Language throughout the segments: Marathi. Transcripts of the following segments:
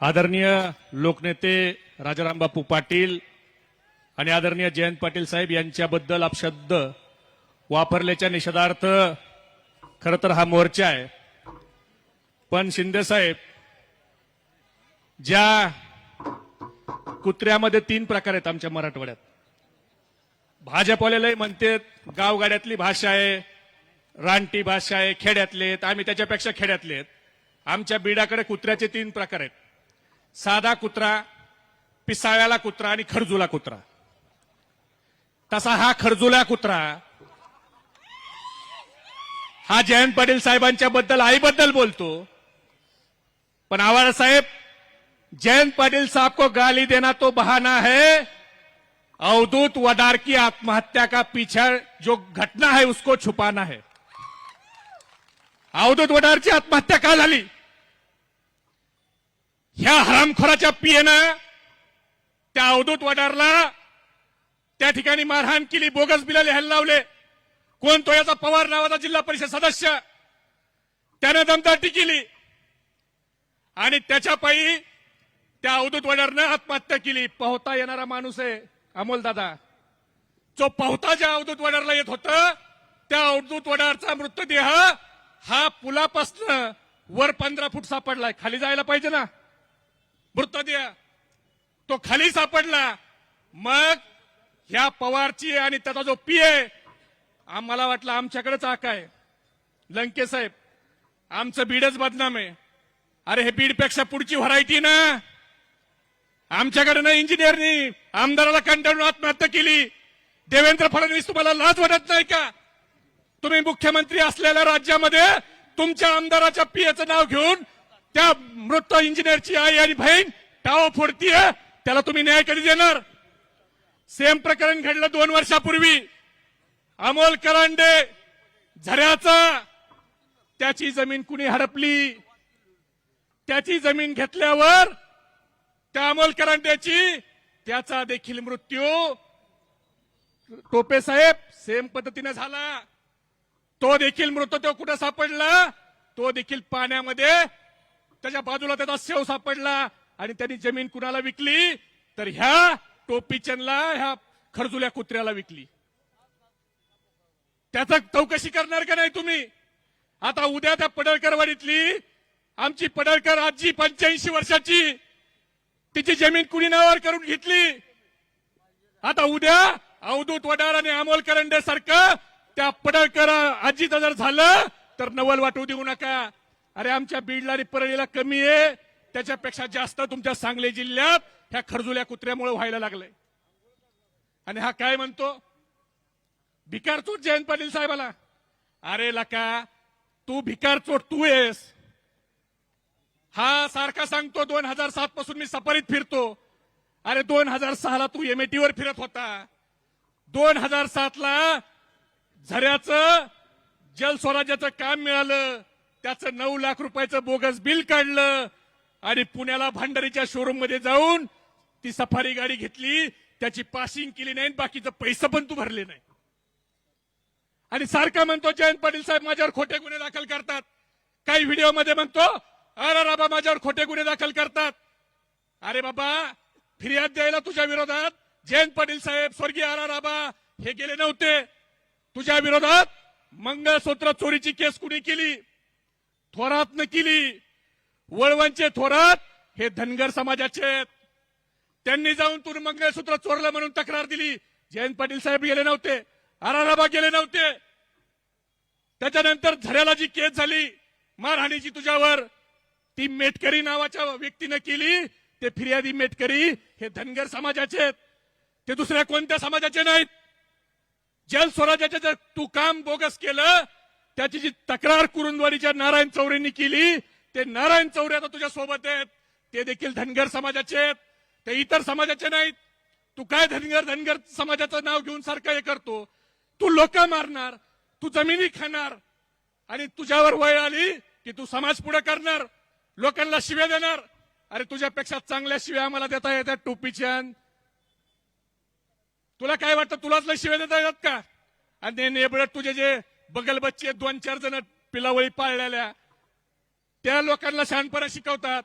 आदरणीय लोकनेते राजाराम बापू पाटील आणि आदरणीय जयंत पाटील साहेब यांच्याबद्दल अपशब्द वापरल्याच्या निषेधार्थ खरं तर हा मोर्चा आहे. पण शिंदे साहेब ज्या कुत्र्यामध्ये तीन प्रकार आहेत आमच्या मराठवाड्यात. भाजपवाल्यालाही म्हणते गावगाड्यातली भाषा आहे रानटी भाषा आहे खेड्यातले आहेत आम्ही त्याच्यापेक्षा खेड्यातले आहेत. आमच्या बीडाकडे कुत्र्याचे तीन प्रकार आहेत. साधा कुत्रा पिसाळ्याला कुत्रा आणि खरजुला कुत्रा. तसा हा खरजुला कुत्रा हा जयंत पाटील साहेबांच्या बद्दल आईबद्दल बोलतो. पण आवाज साहेब जयंत पाटील साहब को गाली देना तो बहाना है. अवधूत वडार की आत्महत्या का पीछे जो घटना है उसको छुपाना है. अवधूत वडारची आत्महत्या का झाली ह्या हरामखोराच्या पियेनं त्या अवधूत वडारला त्या ठिकाणी मारहाण केली बोगस बिला लिहायला लावले. कोण तो याचा पवार नावाचा जिल्हा परिषद सदस्य. त्यानं दमदाटी केली. आणि त्याच्या पायी त्या अवधूत वडारनं आत्महत्या केली. पोहता येणारा माणूस आहे अमोल दादा. जो पोहता ज्या अवधूत वडारला येत होत त्या अवधूत वडारचा मृतदेह हा पुलापासनं वर पंधरा फूट सापडलाय. खाली जायला पाहिजे ना. मृतदेह तो खाली सापडला. मग ह्या पवारची आणि त्याचा जो पी आहे आम्हाला वाटलं आमच्याकडेच आका आहे. लंके साहेब आमचं बीडच बदनाम आहे. अरे हे बीडपेक्षा पुढची व्हरायटी ना. आमच्याकडे ना इंजिनियरनी आमदाराला कंटाळून आत्महत्या केली. देवेंद्र फडणवीस तुम्हाला लाज वाटत नाही का? तुम्ही मुख्यमंत्री असलेल्या राज्यामध्ये तुमच्या आमदाराच्या पियाचं नाव घेऊन त्या मृत इंजिनियरची आई आणि बहीण टाव फोडतीय त्याला तुम्ही न्याय कधी देणार? सेम प्रकरण घडलं दोन वर्षापूर्वी. अमोल करांडे झऱ्याचा त्याची जमीन कुणी हडपली? त्याची जमीन घेतल्यावर त्या अमोल करांड्याची त्याचा देखील मृत्यू. टोपे साहेब सेम पद्धतीने झाला. तो देखील मृतदेह कुठे सापडला? तो देखील पाण्यामध्ये त्याच्या बाजूला त्याचा शेव सापडला आणि त्यांनी जमीन कुणाला विकली? तर ह्या टोपीचंदला ह्या खरजुल्या कुत्र्याला विकली. त्याचा चौकशी करणार का नाही तुम्ही? आता उद्या त्या पडळकरवाडीतली आमची पडळकर आजी पंच्याऐंशी वर्षाची तिची जमीन कुणी नावावर करून घेतली? आता उद्या अवधूत वडार आणि अमोल करंडे सारखं त्या पडळकर आजीचं जर झालं तर नवल वाटू देऊ नका. अरे आमच्या बीडला आणि परळीला कमी आहे. त्याच्यापेक्षा जास्त तुमच्या सांगली जिल्ह्यात ह्या खरजुल्या कुत्र्यामुळे व्हायला लागलंय. आणि हा काय म्हणतो? भिकार चोट जयंत पाटील साहेबाला. अरे लका तू भिकार चोट तू आहेस. हा सारखा सांगतो दोन हजार सात पासून मी सफारीत फिरतो. अरे दोन हजार सहाला तू एमएटीवर फिरत होता. दोन हजार सातला झऱ्याचं जल स्वराज्याचं काम मिळालं. त्याचं नऊ लाख रुपयाचं बोगस बिल काढलं आणि पुण्याला भांडारीच्या शोरूममध्ये जाऊन ती सफारी गाडी घेतली. त्याची पासिंग केली नाही आणि बाकीचं पैसे पण तू भरले नाही. आणि सारखा म्हणतो जयंत पाटील साहेब माझ्यावर खोटे गुन्हे दाखल करतात. काही व्हिडिओमध्ये म्हणतो अरे बाबा माझ्यावर खोटे गुन्हे दाखल करतात. अरे बाबा फिर्याद द्यायला तुझ्या विरोधात? जयंत पाटील साहेब स्वर्गीय आर राबा हे गेले नव्हते. तुझ्या विरोधात मंगळसूत्र चोरीची केस कुणी केली? थोरातनं केली. वळवणचे थोरात हे धनगर समाजाचे आहेत. त्यांनी जाऊन तू मंगळसूत्र चोरलं म्हणून तक्रार दिली. जयंत पाटील साहेब गेले नव्हते. आराराबा गेले नव्हते. त्याच्यानंतर झऱ्याला जी केस झाली मारहाणीची तुझ्यावर ती मेटकरी नावाच्या व्यक्तीनं केली. ते फिर्यादी मेटकरी हे धनगर समाजाचे आहेत. ते दुसऱ्या कोणत्या समाजाचे नाहीत? जल स्वराज्याचे जर तू काम बोगस केलं त्याची जी तक्रार कुरुंदवाडीच्या नारायण चौरेंनी केली ते नारायण चौरे आता तुझ्या सोबत आहेत. ते देखील धनगर समाजाचे आहेत. ते इतर समाजाचे नाहीत. तू काय धनगर धनगर समाजाचं नाव घेऊन सारखं हे करतो? तू लोक मारणार तू जमिनी खाणार आणि तुझ्यावर वय आली की तू समाज पुढे करणार लोकांना शिव्या देणार. अरे तुझ्यापेक्षा चांगल्या शिव्या आम्हाला देता येतात टोपीच्या तुला काय वाटतं तुलाच लय शिव्या देता येतात का? आणि नेबळत तुझे जे बगल बच्चे दोन चार जण पिलावळी पाळलेल्या. त्या लोकांना शहाणपणा शिकवतात.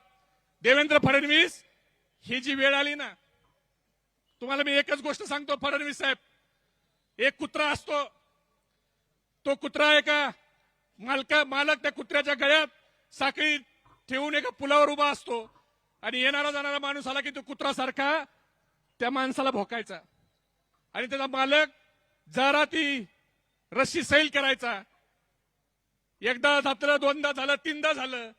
देवेंद्र फडणवीस ही जी वेळ आली ना तुम्हाला मी एकच गोष्ट सांगतो फडणवीस साहेब. एक कुत्रा असतो. तो कुत्रा आहे का मालका मालक त्या कुत्र्याच्या गळ्यात साखळी ठेवून एका पुलावर उभा असतो. आणि येणारा जाणारा माणूस आला की तो कुत्रासारखा त्या माणसाला भोकायचा. आणि त्याचा मालक जरा ती रस्सी सैल करायचा. एकदा झालं दोनदा झालं तीनदा झालं.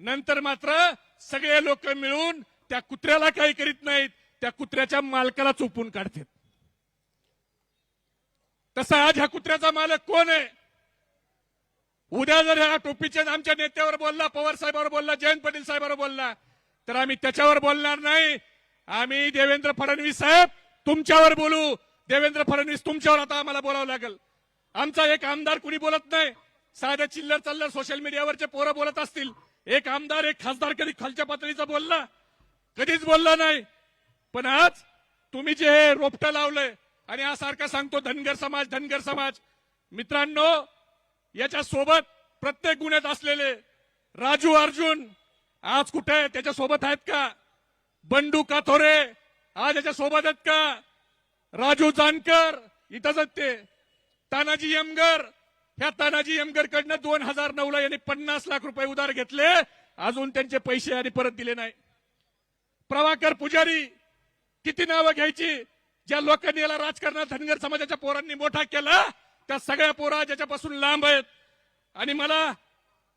नंतर मात्र सगळे लोक मिळून त्या कुत्र्याला काही करीत नाहीत. त्या कुत्र्याच्या मालकाला चोपून काढतात. तसा आज ह्या कुत्र्याचा मालक कोण आहे? उद्या जर ह्या टोपीच्या आमच्या नेत्यावर बोलला पवार साहेबावर बोलला जयंत पाटील साहेबावर बोलला तर आम्ही त्याच्यावर बोलणार नाही. आम्ही देवेंद्र फडणवीस साहेब तुमच्यावर बोलू. देवेंद्र फडणवीस तुमच्यावर आता आम्हाला बोलावं लागेल. आमचा एक आमदार कुणी बोलत नाही. साध्या चिल्लर चल्लर सोशल मीडियावरचे पोरं बोलत असतील. एक आमदार एक खासदार कधी खालच्या पातळीचा बोलला? कधीच बोलला नाही. पण आज तुम्ही जे हे रोपटं लावलंय आणि हा सारखा सांगतो धनगर समाज धनगर समाज. मित्रांनो याच्या सोबत प्रत्येक गुन्ह्यात असलेले राजू अर्जुन आज कुठे आहे? त्याच्या सोबत आहेत का? बंडू काथोरे आज याच्या सोबत आहेत का? राजू जानकर इथंच ते. तानाजी यमगर. ह्या तानाजी यमगर कडनं दोन हजार नऊ ला यांनी पन्नास लाख रुपये उधार घेतले. अजून त्यांचे पैसे यांनी परत दिले नाही. प्रभाकर पुजारी किती नावं घ्यायची? ज्या लोकांनी याला राजकारणात धनगर समाजाच्या पोरांनी मोठा केला त्या सगळ्या पोरा ज्याच्यापासून लांब आहेत. आणि मला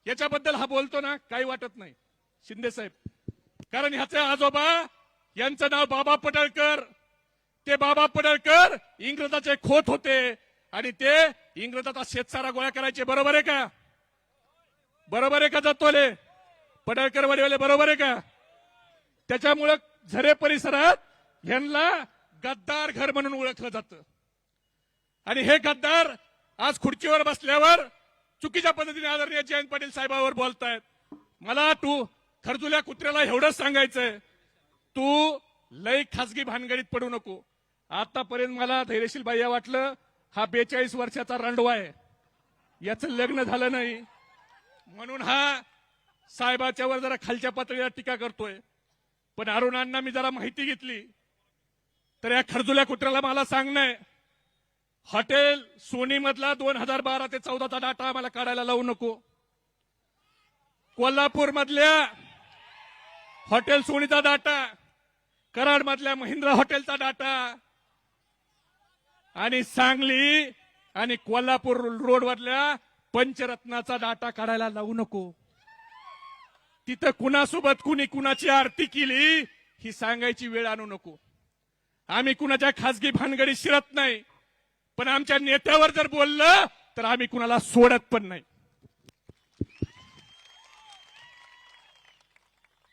याच्याबद्दल हा बोलतो ना काही वाटत नाही. शिंदे साहेब कारण ह्याचे आजोबा यांचं नाव बाबा पडळकर. ते बाबा पडळकर इंग्रजाचे खोत होते. आणि ते इंग्रजाचा शेतसारा गोळा करायचे बरोबर आहे का? बरोबर आहे का जातोले पडळकर वडीवाले बरोबर आहे का? त्याच्यामुळं झरे परिसरात यांना गद्दार घर म्हणून ओळखलं जातं. आणि हे गद्दार आज खुर्चीवर बसल्यावर चुकीच्या पद्धतीने आदरणीय जयंत पाटील साहेबांवर बोलतायत. मला तू खरजुल्या कुत्र्याला एवढंच सांगायचंय तू लय खासगी भानगडीत पडू नको. आतापर्यंत मला धैर्यशील बाई वाटलं हा बेचाळीस वर्षाचा रंडवा आहे. याचं लग्न झालं नाही. म्हणून हा साहेबाच्यावर जरा खालच्या पातळीला टीका करतोय. पण अरुणांना मी जरा माहिती घेतली. तर या खरजुल्या कुत्र्याला मला सांगणं हॉटेल सोनी मधला दोन हजार बारा ते चौदाचा डाटा आम्हाला काढायला लावू नको. कोल्हापूर मधल्या हॉटेल सोनीचा डाटा कराड मधल्या महिंद्रा हॉटेलचा डाटा आणि सांगली आणि कोल्हापूर रोड वरल्या पंचरत्नाचा डाटा काढायला लावू नको. तिथं कुणासोबत कुणी कुणाची आरती केली ही सांगायची वेळ आणू नको. आम्ही कुणाच्या खासगी भानगडी शिरत नाही पण आमच्या नेत्यावर जर बोललं तर आम्ही कुणाला सोडत पण नाही.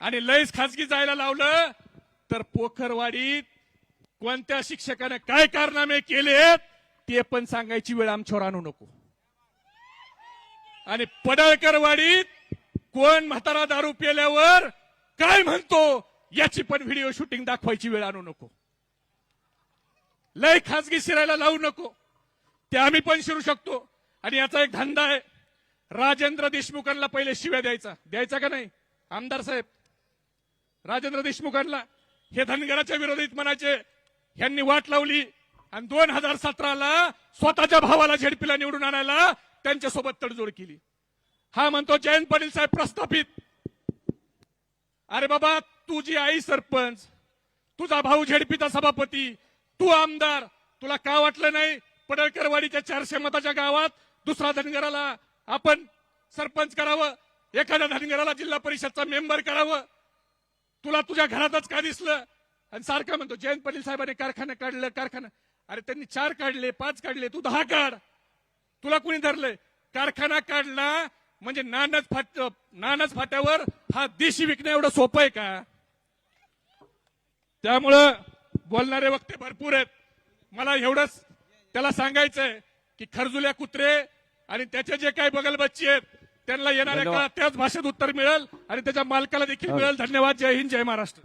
आणि लयच खासगी जायला लावलं तर पोखरवाडीत कोणत्या शिक्षकाने काय कारनामे केले ते पण सांगायची वेळ आमच्यावर आणू नको. आणि पडळकरवाडीत कोण म्हातारा दारू पेल्यावर काय म्हणतो याची पण व्हिडिओ शूटिंग दाखवायची वेळ आणू नको. लय खासगी शिरायला लावू नको. ते आम्ही पण शिरू शकतो. आणि याचा एक धंदा आहे राजेंद्र देशमुखांना पहिले शिव्या द्यायचा. द्यायचा का नाही? आमदार साहेब राजेंद्र देशमुखांना हे धनगराच्या विरोधीत म्हणायचे यांनी वाट लावली आणि दोन हजार सतराला स्वतःच्या भावाला झेडपीला निवडून आणायला त्यांच्यासोबत तडजोड केली. हा म्हणतो जयंत पाटील साहेब प्रस्थापित. अरे बाबा तुझी आई सरपंच तुझा भाऊ झेडपीचा सभापती तू आमदार तुला का वाटलं नाही? पडळकरवाडीच्या चारशे मताच्या गावात दुसरा धनगराला आपण सरपंच करावं एखाद्या धनगराला जिल्हा परिषदचा मेंबर करावं? तुला तुझ्या घरातच का दिसलं? आणि सारखं म्हणतो जयंत पाटील साहेबांनी कारखाना काढलं कारखाना. अरे त्यांनी चार काढले पाच काढले तू दहा काढ. तुला कुणी धरलंय? कारखाना काढला म्हणजे नानच फाट नानच फाट्यावर हा देशी विकणं एवढं सोपं आहे का? त्यामुळं बोलणारे वक्ते भरपूर आहेत. मला एवढंच त्याला सांगायचंय की खरजुल्या कुत्रे आणि त्याचे जे काही बगल बच्ची आहेत त्यांना येणाऱ्या. काळात त्याच भाषेत उत्तर मिळेल आणि त्याच्या मालकाला देखील मिळेल. धन्यवाद. जय हिंद जय महाराष्ट्र.